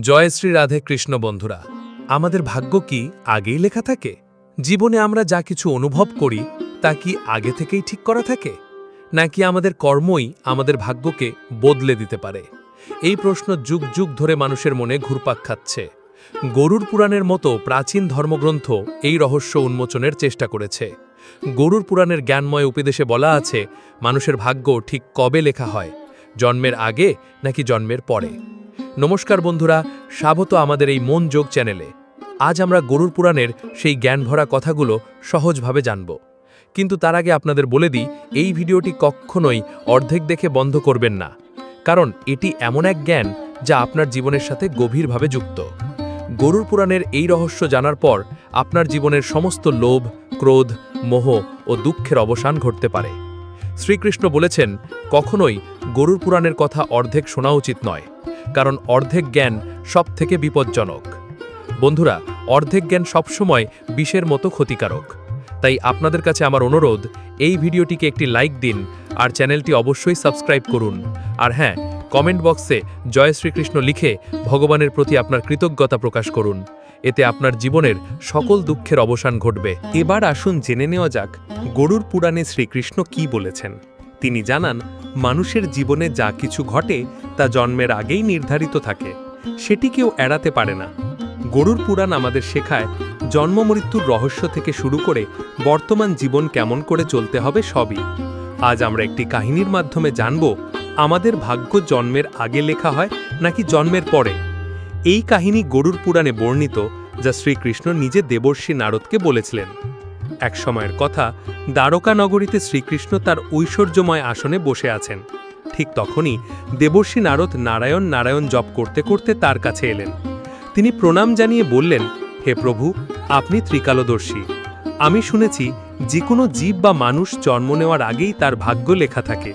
জয় শ্রী রাধে কৃষ্ণ বন্ধুরা, আমাদের ভাগ্য কি আগেই লেখা থাকে? জীবনে আমরা যা কিছু অনুভব করি, তা কি আগে থেকেই ঠিক করা থাকে? নাকি আমাদের কর্মই আমাদের ভাগ্যকে বদলে দিতে পারে? এই প্রশ্ন যুগ যুগ ধরে মানুষের মনে ঘুরপাক খাচ্ছে। গরুর পুরাণের মতো প্রাচীন ধর্মগ্রন্থ এই রহস্য উন্মোচনের চেষ্টা করেছে। গরুর পুরাণের জ্ঞানময় উপদেশে বলা আছে, মানুষের ভাগ্য ঠিক কবে লেখা হয়? জন্মের আগে নাকি জন্মের পরে? নমস্কার বন্ধুরা, স্বাগত আমাদের এই মন যোগ চ্যানেলে। আজ আমরা গরুর পুরাণের সেই জ্ঞানভরা কথাগুলো সহজভাবে জানব। কিন্তু তার আগে আপনাদের বলে দিই, এই ভিডিওটি কখনোই অর্ধেক দেখে বন্ধ করবেন না। কারণ এটি এমন এক জ্ঞান যা আপনার জীবনের সাথে গভীরভাবে যুক্ত। গরুর পুরাণের এই রহস্য জানার পর আপনার জীবনের সমস্ত লোভ, ক্রোধ, মোহ ও দুঃখের অবসান ঘটতে পারে। শ্রীকৃষ্ণ বলেছেন, কখনোই গরুর পুরাণের কথা অর্ধেক শোনা উচিত নয়। কারণ অর্ধেক জ্ঞান সব থেকে বিপজ্জনক। বন্ধুরা, অর্ধেক জ্ঞান সবসময় বিষের মতো ক্ষতিকারক। তাই আপনাদের কাছে আমার অনুরোধ, এই ভিডিওটিকে একটি লাইক দিন আর চ্যানেলটি অবশ্যই সাবস্ক্রাইব করুন। আর হ্যাঁ কমেন্ট বক্সে জয় শ্রীকৃষ্ণ লিখে ভগবানের প্রতি আপনার কৃতজ্ঞতা প্রকাশ করুন। এতে আপনার জীবনের সকল দুঃখের অবসান ঘটবে। এবার আসুন জেনে নেওয়া যাক, গরুর পুরাণে শ্রীকৃষ্ণ কি বলেছেন? তিনি জানান, মানুষের জীবনে যা কিছু ঘটে তা জন্মের আগেই নির্ধারিত থাকে, সেটি কেউ এড়াতে পারে না। গরুর পুরাণ আমাদের শেখায়, জন্ম মৃত্যুর রহস্য থেকে শুরু করে বর্তমান জীবন কেমন করে চলতে হবে সবই। আজ আমরা একটি কাহিনীর মাধ্যমে জানব, আমাদের ভাগ্য জন্মের আগে লেখা হয় নাকি জন্মের পরে? এই কাহিনী গরুর পুরাণে বর্ণিত, যা শ্রীকৃষ্ণ নিজে দেবর্ষী নারদকে বলেছিলেন। এক সময়ের কথা, দ্বারকা নগরীতে শ্রীকৃষ্ণ তার ঐশ্বর্যময় আসনে বসে আছেন। ঠিক তখনই দেবর্ষী নারদ নারায়ণ নারায়ণ জপ করতে করতে তার কাছে এলেন। তিনি প্রণাম জানিয়ে বললেন, হে প্রভু, আপনি ত্রিকালদর্শী। আমি শুনেছি যে কোনো জীব বা মানুষ জন্ম নেওয়ার আগেই তার ভাগ্য লেখা থাকে।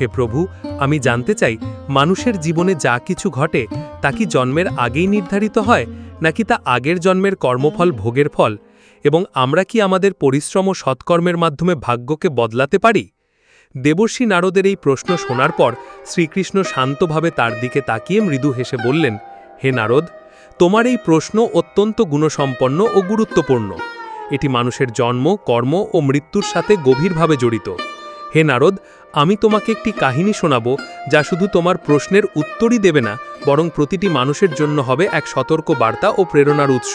হে প্রভু, আমি জানতে চাই, মানুষের জীবনে যা কিছু ঘটে, তা কি জন্মের আগেই নির্ধারিত হয়, নাকি তা আগের জন্মের কর্মফল, ভোগের ফল? এবং আমরা কি আমাদের পরিশ্রম ও সৎকর্মের মাধ্যমে ভাগ্যকে বদলাতে পারি? দেবর্ষী নারদের এই প্রশ্ন শোনার পর শ্রীকৃষ্ণ শান্তভাবে তার দিকে তাকিয়ে মৃদু হেসে বললেন, হে নারদ, তোমার এই প্রশ্ন অত্যন্ত গুণসম্পন্ন ও গুরুত্বপূর্ণ। এটি মানুষের জন্ম, কর্ম ও মৃত্যুর সাথে গভীরভাবে জড়িত। হে নারদ, আমি তোমাকে একটি কাহিনী শোনাব যা শুধু তোমার প্রশ্নের উত্তরই দেবে না, বরং প্রতিটি মানুষের জন্য হবে এক সতর্ক বার্তা ও প্রেরণার উৎস।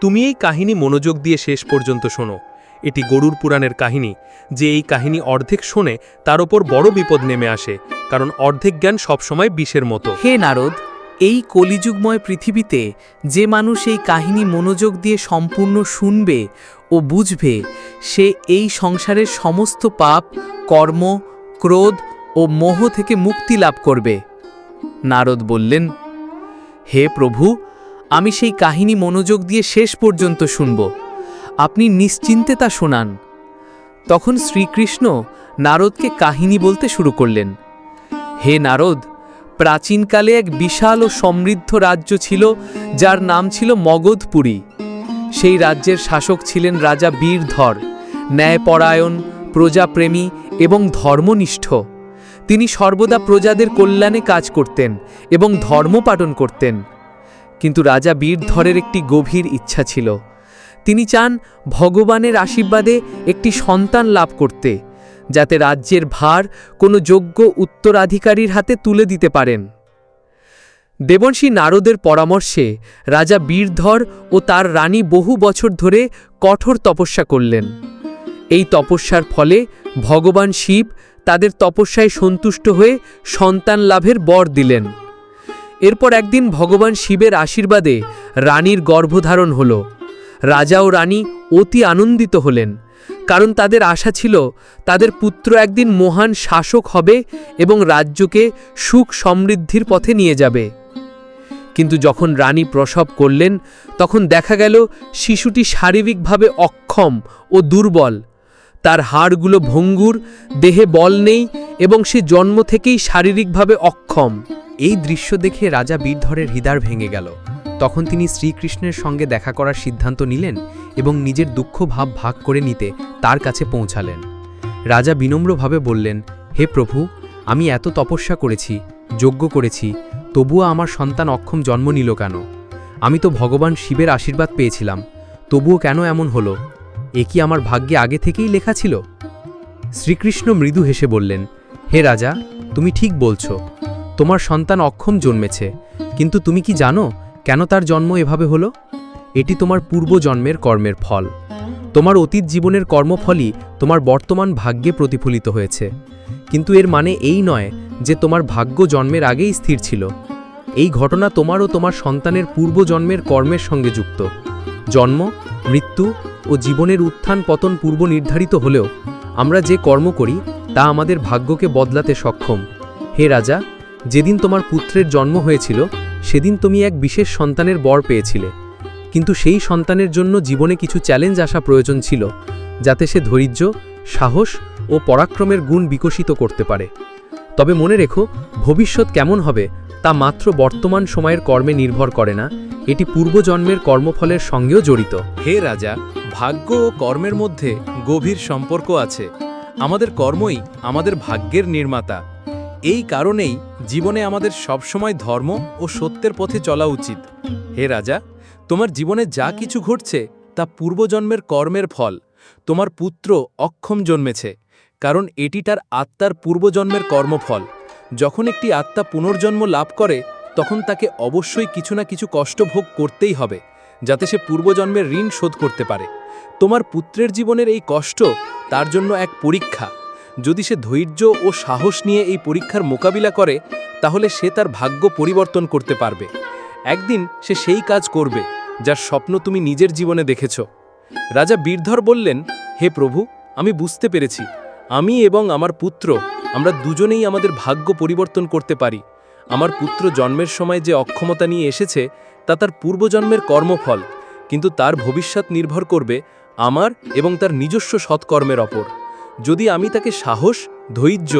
তুমি এই কাহিনী মনোযোগ দিয়ে শেষ পর্যন্ত শোনো। এটি গরুর পুরাণের কাহিনী, যে এই কাহিনী অর্ধেক শোনে, তার ওপর বড় বিপদ নেমে আসে, কারণ অর্ধেক জ্ঞান সবসময় বিষের মতো। হে নারদ, এই কলিযুগময় পৃথিবীতে যে মানুষ এই কাহিনী মনোযোগ দিয়ে সম্পূর্ণ শুনবে ও বুঝবে, সে এই সংসারের সমস্ত পাপ, কর্ম, ক্রোধ ও মোহ থেকে মুক্তি লাভ করবে। নারদ বললেন, হে প্রভু আমি সেই কাহিনী মনোযোগ দিয়ে শেষ পর্যন্ত শুনব। আপনি নিশ্চিন্তে তা শোনান। তখন শ্রীকৃষ্ণ নারদকে কাহিনী বলতে শুরু করলেন। হে নারদ, প্রাচীনকালে এক বিশাল ও সমৃদ্ধ রাজ্য ছিল, যার নাম ছিল মগধপুরী। সেই রাজ্যের শাসক ছিলেন রাজা বীরধর, ন্যায়পরায়ণ, প্রজাপ্রেমী এবং ধর্মনিষ্ঠ। তিনি সর্বদা প্রজাদের কল্যাণে কাজ করতেন এবং ধর্ম পালন করতেন। কিন্তু রাজা বীরধরের একটি গভীর ইচ্ছা ছিল। তিনি চান ভগবানের আশীর্বাদে একটি সন্তান লাভ করতে, যাতে রাজ্যের ভার কোনো যোগ্য উত্তরাধিকারীর হাতে তুলে দিতে পারেন। দেবর্ষী নারদের পরামর্শে রাজা বীরধর ও তার রানী বহু বছর ধরে কঠোর তপস্যা করলেন। এই তপস্যার ফলে ভগবান শিব তাদের তপস্যায় সন্তুষ্ট হয়ে সন্তান লাভের বর দিলেন। এরপর একদিন ভগবান শিবের আশীর্বাদে রানীর গর্ভধারণ হল। রাজা ও রানী অতি আনন্দিত হলেন, কারণ তাদের আশা ছিল তাদের পুত্র একদিন মহান শাসক হবে এবং রাজ্যকে সুখ সমৃদ্ধির পথে নিয়ে যাবে। কিন্তু যখন রানী প্রসব করলেন, তখন দেখা গেল শিশুটি শারীরিকভাবে অক্ষম ও দুর্বল। তার হাড়গুলো ভঙ্গুর, দেহে বল নেই এবং সে জন্ম থেকেই শারীরিকভাবে অক্ষম। এই দৃশ্য দেখে রাজা বীরধরের হৃদয় ভেঙে গেল। তখন তিনি শ্রীকৃষ্ণের সঙ্গে দেখা করার সিদ্ধান্ত নিলেন এবং নিজের দুঃখ ভাব ভাগ করে নিতে তার কাছে পৌঁছালেন। রাজা বিনম্রভাবে বললেন, হে প্রভু, আমি এত তপস্যা করেছি, যজ্ঞ করেছি, তবুও আমার সন্তান অক্ষম জন্ম নিল কেন? আমি তো ভগবান শিবের আশীর্বাদ পেয়েছিলাম, তবুও কেন এমন হলো? এ কি আমার ভাগ্যে আগে থেকেই লেখা ছিল? শ্রীকৃষ্ণ মৃদু হেসে বললেন, হে রাজা, তুমি ঠিক বলছো। তোমার সন্তান অক্ষম জন্মেছে। কিন্তু তুমি কি জানো কেন তার জন্ম এভাবে হলো? এটি তোমার পূর্ব জন্মের কর্মের ফল। তোমার অতীত জীবনের কর্মফলই তোমার বর্তমান ভাগ্যে প্রতিফলিত হয়েছে। কিন্তু এর মানে এই নয় যে তোমার ভাগ্য জন্মের আগেই স্থির ছিল। এই ঘটনা তোমার ও তোমার সন্তানের পূর্ব জন্মের কর্মের সঙ্গে যুক্ত। জন্ম মৃত্যু ও জীবনের উত্থান পতন পূর্ব নির্ধারিত হলেও আমরা যে কর্ম করি, তা আমাদের ভাগ্যকে বদলাতে সক্ষম। হে রাজা, যেদিন তোমার পুত্রের জন্ম হয়েছিল, সেদিন তুমি এক বিশেষ সন্তানের বর পেয়েছিলে। কিন্তু সেই সন্তানের জন্য জীবনে কিছু চ্যালেঞ্জ আসা প্রয়োজন ছিল, যাতে সে ধৈর্য, সাহস ও পরাক্রমের গুণ বিকশিত করতে পারে। তবে মনে রেখো, ভবিষ্যৎ কেমন হবে তা মাত্র বর্তমান সময়ের কর্মে নির্ভর করে না, এটি পূর্বজন্মের কর্মফলের সঙ্গেও জড়িত। হে রাজা, ভাগ্য ও কর্মের মধ্যে গভীর সম্পর্ক আছে। আমাদের কর্মই আমাদের ভাগ্যের নির্মাতা। এই কারণেই জীবনে আমাদের সবসময় ধর্ম ও সত্যের পথে চলা উচিত। হে রাজা, তোমার জীবনে যা কিছু ঘটছে, তা পূর্বজন্মের কর্মের ফল। তোমার পুত্র অক্ষম জন্মেছে, কারণ এটি তার আত্মার পূর্বজন্মের কর্মফল। যখন একটি আত্মা পুনর্জন্ম লাভ করে, তখন তাকে অবশ্যই কিছু না কিছু কষ্ট ভোগ করতেই হবে, যাতে সে পূর্বজন্মের ঋণ শোধ করতে পারে। তোমার পুত্রের জীবনের এই কষ্ট তার জন্য এক পরীক্ষা। যদি সে ধৈর্য ও সাহস নিয়ে এই পরীক্ষার মোকাবিলা করে, তাহলে সে তার ভাগ্য পরিবর্তন করতে পারবে। একদিন সে সেই কাজ করবে, যার স্বপ্ন তুমি নিজের জীবনে দেখেছ। রাজা বীরধর বললেন, হে প্রভু, আমি বুঝতে পেরেছি। আমি এবং আমার পুত্র আমরা দুজনেই আমাদের ভাগ্য পরিবর্তন করতে পারি। আমার পুত্র জন্মের সময় যে অক্ষমতা নিয়ে এসেছে, তা তার পূর্বজন্মের কর্মফল, কিন্তু তার ভবিষ্যৎ নির্ভর করবে আমার এবং তার নিজস্ব সৎকর্মের ওপর। যদি আমি তাকে সাহস, ধৈর্য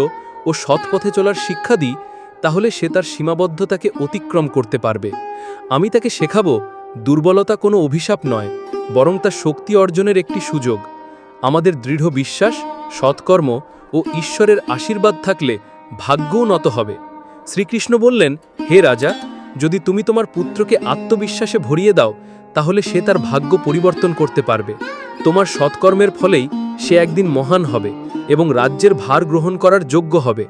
ও সৎ পথে চলার শিক্ষা দিই, তাহলে সে তার সীমাবদ্ধতাকে অতিক্রম করতে পারবে। আমি তাকে শেখাবো, দুর্বলতা কোনো অভিশাপ নয়, বরং তা শক্তি অর্জনের একটি সুযোগ। আমাদের দৃঢ় বিশ্বাস, সৎকর্ম ও ঈশ্বরের আশীর্বাদ থাকলে ভাগ্যও নত হবে। শ্রীকৃষ্ণ বললেন, হে রাজা, যদি তুমি তোমার পুত্রকে আত্মবিশ্বাসে ভরিয়ে দাও, তাহলে সে তার ভাগ্য পরিবর্তন করতে পারবে। তোমার সৎকর্মের ফলেই সে একদিন মহান হবে এবং রাজ্যের ভার গ্রহণ করার যোগ্য হবে।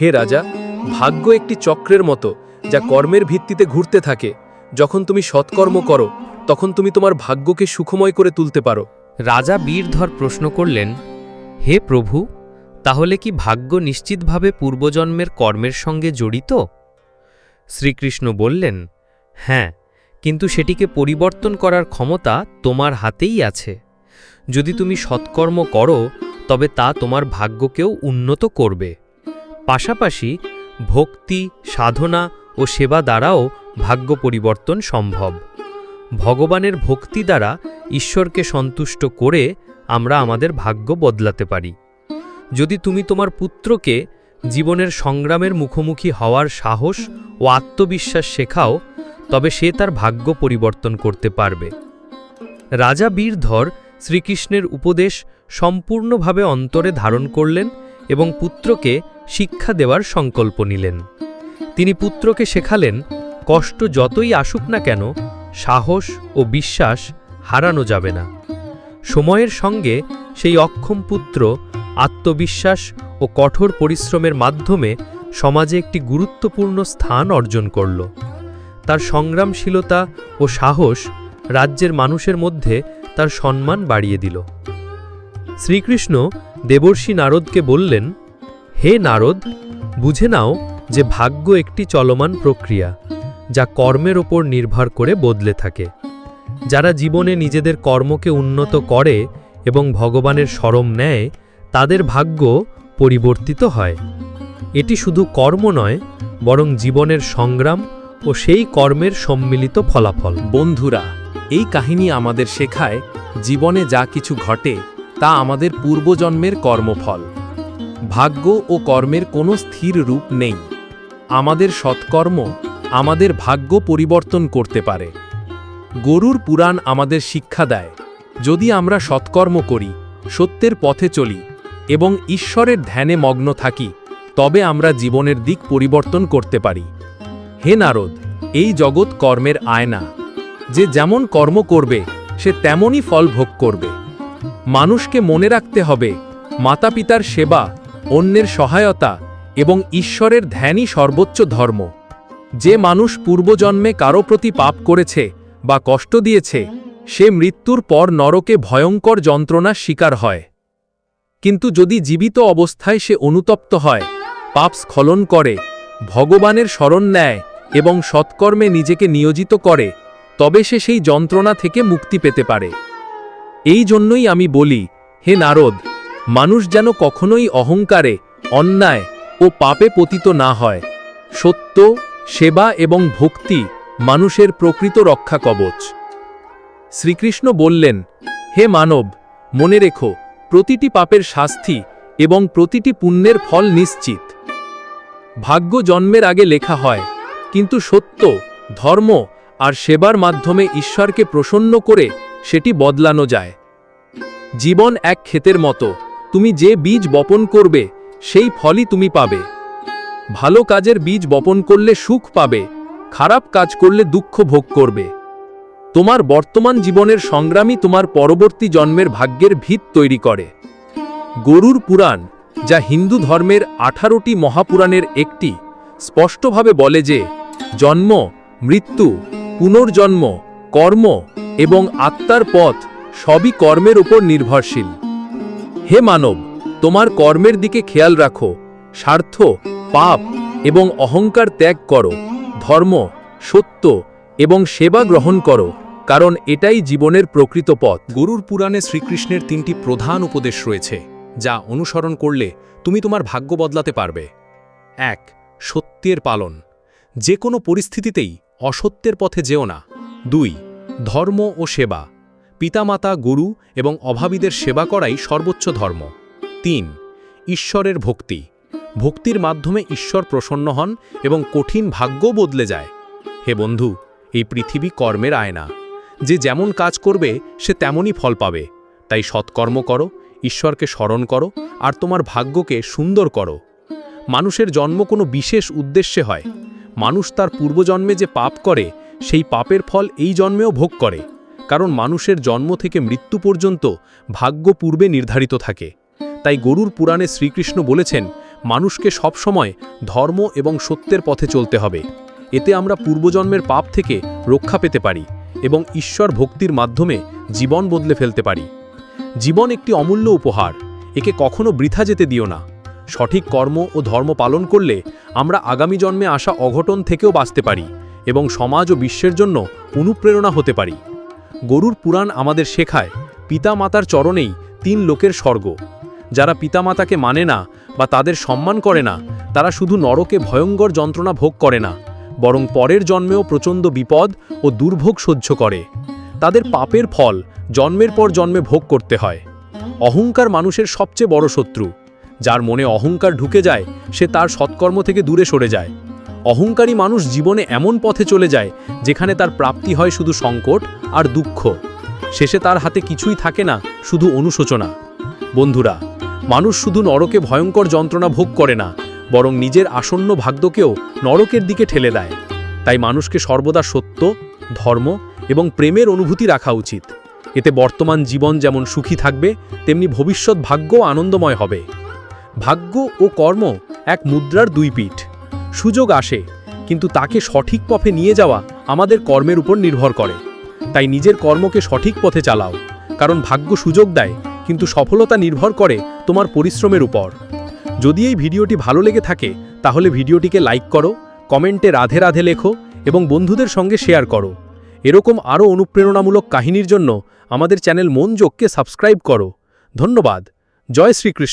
হে রাজা, ভাগ্য একটি চক্রের মতো, যা কর্মের ভিত্তিতে ঘুরতে থাকে। যখন তুমি সৎকর্ম করো, তখন তুমি তোমার ভাগ্যকে সুখময় করে তুলতে পারো। রাজা বীরধর প্রশ্ন করলেন, হে প্রভু তাহলে কি ভাগ্য নিশ্চিতভাবে পূর্বজন্মের কর্মের সঙ্গে জড়িত? শ্রীকৃষ্ণ বললেন হ্যাঁ কিন্তু সেটিকে পরিবর্তন করার ক্ষমতা তোমার হাতেই আছে। যদি তুমি সৎকর্ম করো, তবে তা তোমার ভাগ্যকেও উন্নত করবে। পাশাপাশি ভক্তি, সাধনা ও সেবা দ্বারাও ভাগ্য পরিবর্তন সম্ভব। ভগবানের ভক্তি দ্বারা ঈশ্বরকে সন্তুষ্ট করে আমরা আমাদের ভাগ্য বদলাতে পারি। যদি তুমি তোমার পুত্রকে জীবনের সংগ্রামের মুখোমুখি হওয়ার সাহস ও আত্মবিশ্বাস শেখাও, তবে সে তার ভাগ্য পরিবর্তন করতে পারবে। রাজা বীরধর শ্রীকৃষ্ণের উপদেশ সম্পূর্ণভাবে অন্তরে ধারণ করলেন এবং পুত্রকে শিক্ষা দেওয়ার সংকল্প নিলেন। তিনি পুত্রকে শেখালেন, কষ্ট যতই আসুক না কেন, সাহস ও বিশ্বাস হারানো যাবে না। সময়ের সঙ্গে সেই অক্ষম পুত্র আত্মবিশ্বাস ও কঠোর পরিশ্রমের মাধ্যমে সমাজে একটি গুরুত্বপূর্ণ স্থান অর্জন করল। তার সংগ্রামশীলতা ও সাহস রাজ্যের মানুষের মধ্যে তার সম্মান বাড়িয়ে দিল। শ্রীকৃষ্ণ দেবর্ষি নারদকে বললেন, হে নারদ, বুঝে নাও যে ভাগ্য একটি চলমান প্রক্রিয়া, যা কর্মের ওপর নির্ভর করে বদলে থাকে। যারা জীবনে নিজেদের কর্মকে উন্নত করে এবং ভগবানের স্মরণ নেয়, তাদের ভাগ্য পরিবর্তিত হয়। এটি শুধু কর্ম নয়, বরং জীবনের সংগ্রাম ও সেই কর্মের সম্মিলিত ফলাফল। বন্ধুরা, এই কাহিনী আমাদের শেখায় জীবনে যা কিছু ঘটে, তা আমাদের পূর্বজন্মের কর্মফল। ভাগ্য ও কর্মের কোনো স্থির রূপ নেই। আমাদের সৎকর্ম আমাদের ভাগ্য পরিবর্তন করতে পারে। গরুর পুরাণ আমাদের শিক্ষা দেয়, যদি আমরা সৎকর্ম করি, সত্যের পথে চলি, এবং ঈশ্বরের ধ্যানে মগ্ন থাকি, তবে আমরা জীবনের দিক পরিবর্তন করতে পারি। হে নারদ, এই জগৎ কর্মের আয়না। যে যেমন কর্ম করবে, সে তেমনই ফল ভোগ করবে। মানুষকে মনে রাখতে হবে মাতা পিতার সেবা, অন্যের সহায়তা এবং ঈশ্বরের ধ্যানই সর্বোচ্চ ধর্ম। যে মানুষ পূর্বজন্মে কারও প্রতি পাপ করেছে বা কষ্ট দিয়েছে, সে মৃত্যুর পর নরকে ভয়ঙ্কর যন্ত্রণার শিকার হয়। কিন্তু যদি জীবিত অবস্থায় সে অনুতপ্ত হয়, পাপ স্খলন করে, ভগবানের শরণ নেয় এবং সৎকর্মে নিজেকে নিয়োজিত করে, তবে সে সেই যন্ত্রণা থেকে মুক্তি পেতে পারে। এই জন্যই আমি বলি, হে নারদ, মানুষ যেন কখনোই অহংকারে, অন্যায় ও পাপে পতিত না হয়। সত্য, সেবা এবং ভক্তি মানুষের প্রকৃত রক্ষা কবচ। শ্রীকৃষ্ণ বললেন, হে মানব, মনে রেখো, প্রতিটি পাপের শাস্তি এবং প্রতিটি পুণ্যের ফল নিশ্চিত। ভাগ্য জন্মের আগে লেখা হয়, কিন্তু সত্য, ধর্ম আর সেবার মাধ্যমে ঈশ্বরকে প্রসন্ন করে সেটি বদলানো যায়। জীবন এক ক্ষেতের মতো, তুমি যে বীজ বপন করবে, সেই ফলই তুমি পাবে। ভালো কাজের বীজ বপন করলে সুখ পাবে। খারাপ কাজ করলে দুঃখ ভোগ করবে। তোমার বর্তমান জীবনের সংগ্রামই তোমার পরবর্তী জন্মের ভাগ্যের ভিত তৈরি করে। গরুর পুরাণ, যা হিন্দু ধর্মের আঠারোটি মহাপুরাণের একটি, স্পষ্টভাবে বলে যে, জন্ম, মৃত্যু, পুনর্জন্ম, কর্ম এবং আত্মার পথ সবই কর্মের উপর নির্ভরশীল। হে মানব, তোমার কর্মের দিকে খেয়াল রাখো, স্বার্থ, পাপ এবং অহংকার ত্যাগ করো। ধর্ম, সত্য এবং সেবা গ্রহণ করো, কারণ এটাই জীবনের প্রকৃত পথ। গরুর পুরাণে শ্রীকৃষ্ণের তিনটি প্রধান উপদেশ রয়েছে, যা অনুসরণ করলে তুমি তোমার ভাগ্য বদলাতে পারবে। এক, সত্যের পালন। যে কোনো পরিস্থিতিতেই অসত্যের পথে যেও না। দুই, ধর্ম ও সেবা। পিতামাতা, গুরু এবং অভাবীদের সেবা করাই সর্বোচ্চ ধর্ম। তিন, ঈশ্বরের ভক্তি। ভক্তির মাধ্যমে ঈশ্বর প্রসন্ন হন এবং কঠিন ভাগ্যও বদলে যায়। হে বন্ধু, এই পৃথিবী কর্মের আয়না। যে যেমন কাজ করবে, সে তেমনই ফল পাবে। তাই সৎকর্ম করো, ঈশ্বরকে স্মরণ করো, আর তোমার ভাগ্যকে সুন্দর করো। মানুষের জন্ম কোনো বিশেষ উদ্দেশ্যে হয়। মানুষ তার পূর্বজন্মে যে পাপ করে, সেই পাপের ফল এই জন্মেও ভোগ করে। কারণ মানুষের জন্ম থেকে মৃত্যু পর্যন্ত ভাগ্য পূর্বে নির্ধারিত থাকে। তাই গরুর পুরাণে শ্রীকৃষ্ণ বলেছেন মানুষকে সবসময় ধর্ম এবং সত্যের পথে চলতে হবে। এতে আমরা পূর্বজন্মের পাপ থেকে রক্ষা পেতে পারি এবং ঈশ্বর ভক্তির মাধ্যমে জীবন বদলে ফেলতে পারি। জীবন একটি অমূল্য উপহার, একে কখনো বৃথা যেতে দিও না। সঠিক কর্ম ও ধর্ম পালন করলে আমরা আগামী জন্মে আসা অঘটন থেকেও বাঁচতে পারি এবং সমাজ ও বিশ্বের জন্য অনুপ্রেরণা হতে পারি। গরুর পুরাণ আমাদের শেখায়, পিতামাতার চরণেই তিন লোকের স্বর্গ। যারা পিতামাতাকে মানে না বা তাদের সম্মান করে না, তারা শুধু নরকে ভয়ঙ্কর যন্ত্রণা ভোগ করে না, বরং পরের জন্মেও প্রচণ্ড বিপদ ও দুর্ভোগ সহ্য করে। তাদের পাপের ফল জন্মের পর জন্মে ভোগ করতে হয়। অহংকার মানুষের সবচেয়ে বড় শত্রু। যার মনে অহংকার ঢুকে যায়, সে তার সৎকর্ম থেকে দূরে সরে যায়। অহংকারী মানুষ জীবনে এমন পথে চলে যায়, যেখানে তার প্রাপ্তি হয় শুধু সংকট আর দুঃখ। শেষে তার হাতে কিছুই থাকে না, শুধু অনুশোচনা। বন্ধুরা মানুষ শুধু নরকে ভয়ঙ্কর যন্ত্রণা ভোগ করে না, বরং নিজের আসন্ন ভাগ্যকেও নরকের দিকে ঠেলে দেয়। তাই মানুষকে সর্বদা সত্য, ধর্ম এবং প্রেমের অনুভূতি রাখা উচিত। এতে বর্তমান জীবন যেমন সুখী থাকবে, তেমনি ভবিষ্যৎ ভাগ্য আনন্দময় হবে। ভাগ্য ও কর্ম এক মুদ্রার দুই পিঠ। সুযোগ আসে, কিন্তু তাকে সঠিক পথে নিয়ে যাওয়া আমাদের কর্মের উপর নির্ভর করে। তাই নিজের কর্মকে সঠিক পথে চালাও, কারণ ভাগ্য সুযোগ দেয়, কিন্তু সফলতা নির্ভর করে তোমার পরিশ্রমের উপর। যদি এই ভিডিওটি ভালো লেগে থাকে, তাহলে ভিডিওটিকে লাইক করো, কমেন্টে রাধে রাধে লেখো এবং বন্ধুদের সঙ্গে শেয়ার করো। এরকম আরও অনুপ্রেরণামূলক কাহিনীর জন্য আমাদের চ্যানেল মন যোগকে সাবস্ক্রাইব করো। ধন্যবাদ। জয় শ্রীকৃষ্ণ।